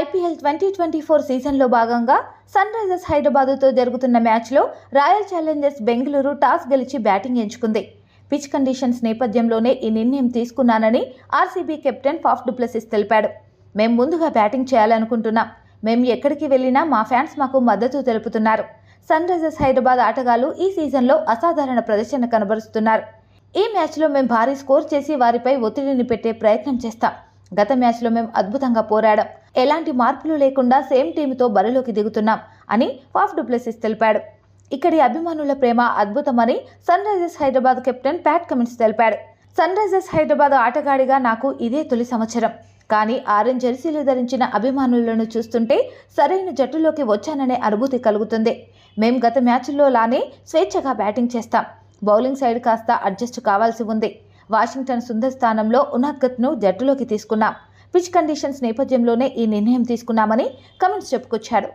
IPL twenty twenty four సీజన్లో భాగంగా sun Risers హైదరాబాదుతో జరుగుతున్న మ్యాచ్లో రాయల్ ఛాలెంజర్స్ బెంగళూరు టాస్ గెలిచి బ్యాటింగ్ ఎంచుకుంది. పిచ్ కండిషన్స్ నేపథ్యంలోనే ఈ నిర్ణయం తీసుకున్నానని ఆర్సీబీ కెప్టెన్ ఫాఫ్ డుప్లసిస్ తెలిపాడు. మేము ముందుగా బ్యాటింగ్ చేయాలనుకుంటున్నాం. మేము ఎక్కడికి వెళ్ళినా మా ఫ్యాన్స్ మాకు మద్దతు తెలుపుతున్నారు. సన్ రైజర్స్ హైదరాబాద్ ఆటగాళ్ళు ఈ సీజన్లో అసాధారణ ప్రదర్శన కనబరుస్తున్నారు. ఈ మ్యాచ్లో మేము భారీ స్కోర్ చేసి వారిపై ఒత్తిడిని పెట్టే ప్రయత్నం చేస్తాం. గత మ్యాచ్లో మేము అద్భుతంగా పోరాడాం. ఎలాంటి మార్పులు లేకుండా సేమ్ టీంతో బరిలోకి దిగుతున్నాం అని ఫాఫ్ డుప్లెసిస్ తెలిపాడు. ఇక్కడి అభిమానుల ప్రేమ అద్భుతమని Sunrisers Hyderabad captain Pat Cummins తెలిపాడు. సన్ రైజర్స్ హైదరాబాద్ ఆటగాడిగా నాకు ఇదే తొలి సంవత్సరం. కానీ ఆరెంజ్ జెర్సీలు ధరించిన అభిమానులను చూస్తుంటే సరైన జట్టులోకి వచ్చాననే అనుభూతి కలుగుతుంది. మేం గత మ్యాచ్ల్లో లానే స్వేచ్ఛగా బ్యాటింగ్ చేస్తాం. బౌలింగ్ సైడ్ కాస్త అడ్జస్ట్ కావాల్సి ఉంది. వాషింగ్టన్ సుందర్ స్థానంలో ఉనాద్గత్ను జట్టులోకి తీసుకున్నాం. పిచ్ కండిషన్స్ నేపథ్యంలోనే ఈ నిర్ణయం తీసుకున్నామని కమెంట్స్ చెప్పుకొచ్చాడు